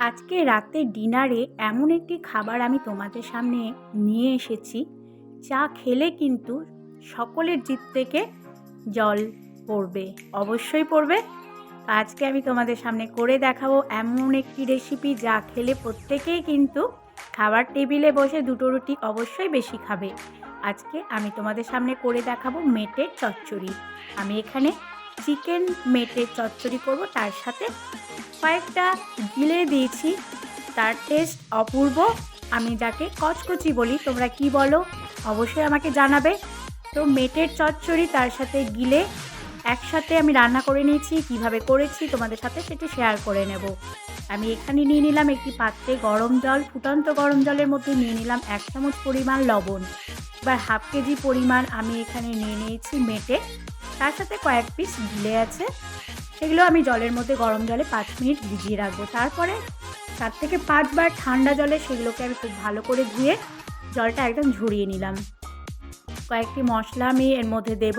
আজকে রাতে ডিনারে এমন একটি খাবার আমি তোমাদের সামনে নিয়ে এসেছি। যা খেলে কিন্তু সকলের জিত থেকে জল পড়বে, অবশ্যই পড়বে। আজকে আমি তোমাদের সামনে করে দেখাবো এমন একটি রেসিপি যা খেলে প্রত্যেকেই কিন্তু খাবার টেবিলে বসে দুটো রুটি অবশ্যই বেশি খাবে। আজকে আমি তোমাদের সামনে করে দেখাবো মেটের চচ্চড়ি। আমি এখানে চিকেন মেটের চচ্চড়ি করব, তার সাথে কয়েকটা গিলে দিয়েছি। তার টেস্ট অপূর্ব। আমি যাকে কচকচি বলি, তোমরা কি বলো? অবশ্যই আমাকে জানাবে। তো মেটের চচ্চড়ি, তার সাথে গিলে একসাথে আমি রান্না করে নিয়েছি, কীভাবে করেছি তোমাদের সাথে সেটি শেয়ার করে নেব। আমি এখানে নিয়ে নিলাম একটি পাত্রে গরম জল, ফুটন্ত গরম জলের মধ্যে নিয়ে নিলাম এক চামচ পরিমাণ লবণ। এবার হাফ কেজি পরিমাণ আমি এখানে নিয়ে নিয়েছি মেটে। তার সাথে কয়েক পিস গিলে আছে। সেগুলো আমি জলের মধ্যে গরম জলে পাঁচ মিনিট ভিজিয়ে রাখব। তারপরে চার থেকে পাঁচবার ঠান্ডা জলে সেগুলোকে আমি খুব ভালো করে ধুয়ে জলটা একদম ঝরিয়ে নিলাম। কয়েকটি মশলা আমি এর মধ্যে দেব।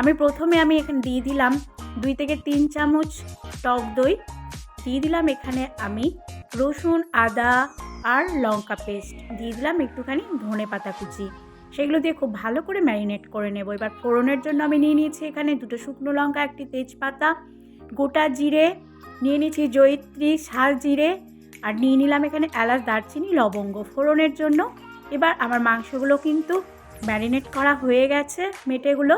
আমি প্রথমে আমি এখানে দিয়ে দিলাম দুই থেকে তিন চামচ টক দই। দিয়ে দিলাম এখানে আমি রসুন, আদা আর লঙ্কা পেস্ট। দিয়ে দিলাম একটুখানি ধনে পাতা কুচি। সেগুলো দিয়ে খুব ভালো করে ম্যারিনেট করে নেব। এবার ফোড়নের জন্য আমি নিয়ে নিয়েছি এখানে দুটো শুকনো লঙ্কা, একটি তেজপাতা, গোটা জিরে, নিয়ে নিয়েছি জয়িত্রী, শাল জিরে, আর নিয়ে নিলাম এখানে এলাচ, দারচিনি, লবঙ্গ ফোড়নের জন্য। এবার আমার মাংসগুলো কিন্তু ম্যারিনেট করা হয়ে গেছে মেটেগুলো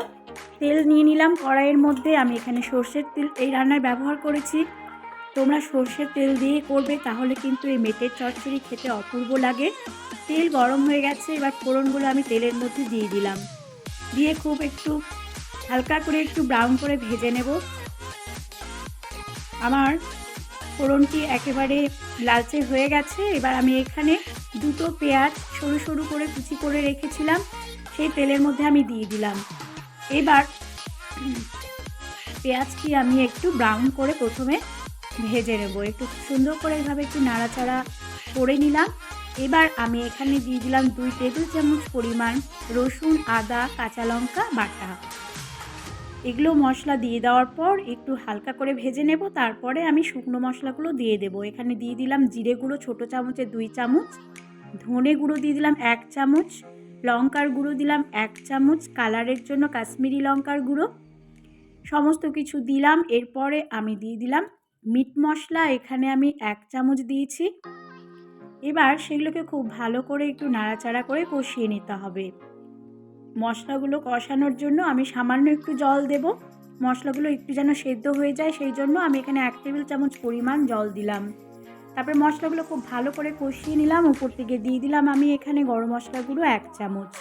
তেল নিয়ে নিলাম কড়াইয়ের মধ্যে, আমি এখানে সর্ষের তেল, এই রান্নায় ব্যবহার করেছি। তোমরা সর্ষের তেল দিয়ে করবে, তাহলে কিন্তু এই মেটের চচ্চড়ি খেতে অপূর্ব লাগে। তেল গরম হয়ে গেছে, এবার ফোড়নগুলো আমি তেলের মধ্যে দিয়ে দিলাম। দিয়ে খুব একটু হালকা করে একটু ব্রাউন করে ভেজে নেব। আমার ফোড়নটি একেবারে লালচে হয়ে গেছে, এবার আমি এখানে দুটো পেঁয়াজ সরু সরু করে কুচি করে রেখেছিলাম, সেই তেলের মধ্যে আমি দিয়ে দিলাম। এবার পেঁয়াজটি আমি একটু ব্রাউন করে প্রথমে ভেজে নেব। একটু সুন্দর করে এভাবে একটু নাড়াচাড়া করে নিলাম। এবার আমি এখানে দিয়ে দিলাম দুই টেবিল চামচ পরিমাণ রসুন, আদা, কাঁচা লঙ্কা, বাটা। এগুলো মশলা দিয়ে দেওয়ার পর একটু হালকা করে ভেজে নেব, তারপরে আমি শুকনো মশলাগুলো দিয়ে দেব। এখানে দিয়ে দিলাম জিরে গুঁড়ো ছোটো চামচে দুই চামচ, ধনে গুঁড়ো দিয়ে দিলাম এক চামচ, লঙ্কার গুঁড়ো দিলাম এক চামচ, কালারের জন্য কাশ্মীরি লঙ্কার গুঁড়ো। সমস্ত কিছু দিলাম, এরপরে আমি দিয়ে দিলাম মিট মশলা, এখানে আমি এক চামচ দিয়েছি। এবার সেগুলোকে খুব ভালো করে একটু নাড়াচাড়া করে কষিয়ে নিতে হবে। মশলাগুলো কষানোর জন্য আমি সামান্য একটু জল দেব। মশলাগুলো একটু যেন সেদ্ধ হয়ে যায় সেই জন্য আমি এখানে এক টেবিল চামচ পরিমাণ জল দিলাম। তারপরে মশলাগুলো খুব ভালো করে কষিয়ে নিলাম, উপর থেকে দিয়ে দিলাম আমি এখানে গরম মশলাগুলো এক চামচ।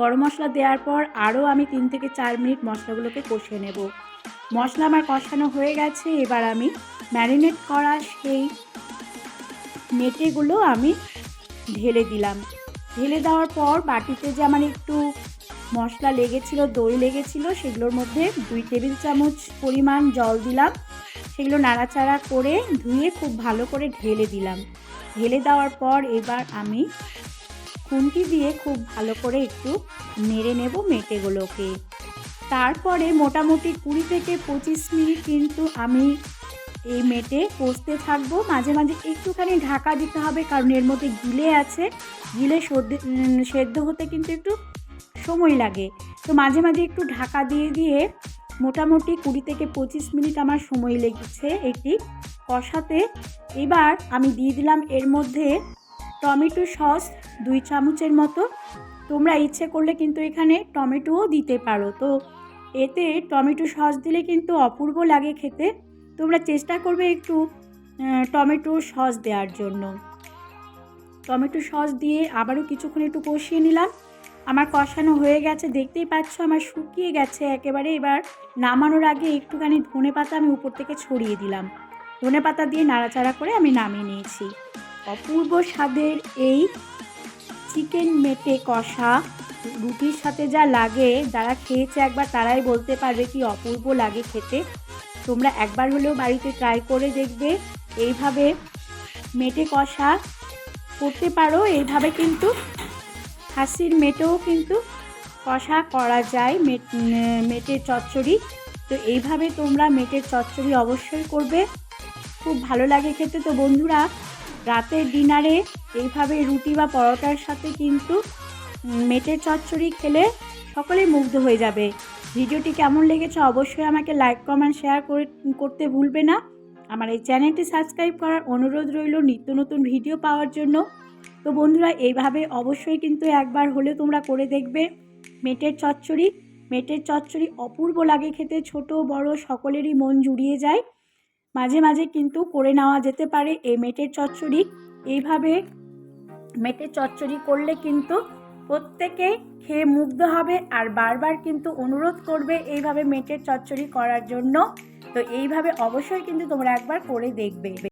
গরম মশলা দেওয়ার পর আরও আমি তিন থেকে চার মিনিট মশলাগুলোকে কষিয়ে নেব। মশলা আমার কষানো হয়ে গেছে, এবার আমি ম্যারিনেট করা সেই মেটেগুলো আমি ঢেলে দিলাম। ঢেলে দেওয়ার পর বাটিতে যে আমার একটু মশলা লেগেছিল, দই লেগেছিল, সেগুলোর মধ্যে দুই টেবিল চামচ পরিমাণ জল দিলাম। সেগুলো নাড়াচাড়া করে ধুয়ে খুব ভালো করে ঢেলে দিলাম। ঢেলে দেওয়ার পর এবার আমি খুন্তি দিয়ে খুব ভালো করে একটু নেড়ে নেব মেটেগুলোকে তারপরে মোটামুটি কুড়ি থেকে পঁচিশ মিনিট কিন্তু আমি এই মেটে কষতে থাকব। মাঝে মাঝে একটুখানি ঢাকা দিতে হবে, কারণ এর মধ্যে গিলে আছে। গিলে সেদ্ধ হতে কিন্তু একটু সময় লাগে। তো মাঝে মাঝে একটু ঢাকা দিয়ে দিয়ে মোটামুটি কুড়ি থেকে পঁচিশ মিনিট আমার সময় লেগেছে এটি কষাতে। এবার আমি দিয়ে দিলাম এর মধ্যে টমেটো সস দুই চামচের মতো। তোমরা ইচ্ছে করলে কিন্তু এখানে টমেটোও দিতে পারো। তো এতে টমেটো সস দিলে কিন্তু অপূর্ব লাগে খেতে। তোমরা চেষ্টা করবে একটু টমেটো সস দেওয়ার জন্য। টমেটো সস দিয়ে আবারও কিছুক্ষণ একটু কষিয়ে নিলাম। আমার কষানো হয়ে গেছে, দেখতেই পাচ্ছ আমার শুকিয়ে গেছে একেবারে। এবার নামানোর আগে একটুখানি ধনে পাতা আমি উপর থেকে ছড়িয়ে দিলাম। ধনে পাতা দিয়ে নাড়াচাড়া করে আমি নামিয়ে নিয়েছি। অপূর্ব স্বাদের এই চিকেন মেটে কষা রুটির সাথে যা লাগে, যারা খেয়েছে একবার তারাই বলতে পারবে কি অপূর্ব লাগে খেতে। তোমরা একবার হলেও বাড়িতে ট্রাই করে দেখবে। এইভাবে মেটে কষা করতে পারো। এইভাবে কিন্তু খাসির মেটেও কিন্তু কষা করা যায় মেটের চচ্চড়ি। তো এইভাবে তোমরা মেটের চচ্চড়ি অবশ্যই করবে। খুব ভালো লাগে খেতে। তো বন্ধুরা, রাতের ডিনারে এইভাবে রুটি বা পরোটার সাথে কিন্তু মেটের চচ্চড়ি খেলে সকলেই মুগ্ধ হয়ে যাবে। ভিডিওটি কেমন লেগেছে অবশ্যই আমাকে লাইক কমেন্ট শেয়ার করে, করতে ভুলবে না। আমার এই চ্যানেলটি সাবস্ক্রাইব করার অনুরোধ রইল নিত্য নতুন ভিডিও পাওয়ার জন্য। তো বন্ধুরা, এইভাবে অবশ্যই কিন্তু একবার হলে তোমরা করে দেখবে। মেটের চচ্চড়ি মেটের চচ্চড়ি অপূর্ব লাগে খেতে, ছোট, বড়, সকলেরই মন জুড়িয়ে যায়। মাঝে মাঝে কিন্তু করে নেওয়া যেতে পারে এই মেটের চচ্চড়ি। এইভাবে মেটের চচ্চড়ি করলে কিন্তু প্রত্যেকেই খেয়ে মুগ্ধ হবে আর বারবার কিন্তু অনুরোধ করবে এইভাবে মেটের চচ্চড়ি করার জন্য। তো এইভাবে অবশ্যই কিন্তু তোমরা একবার করে দেখবে।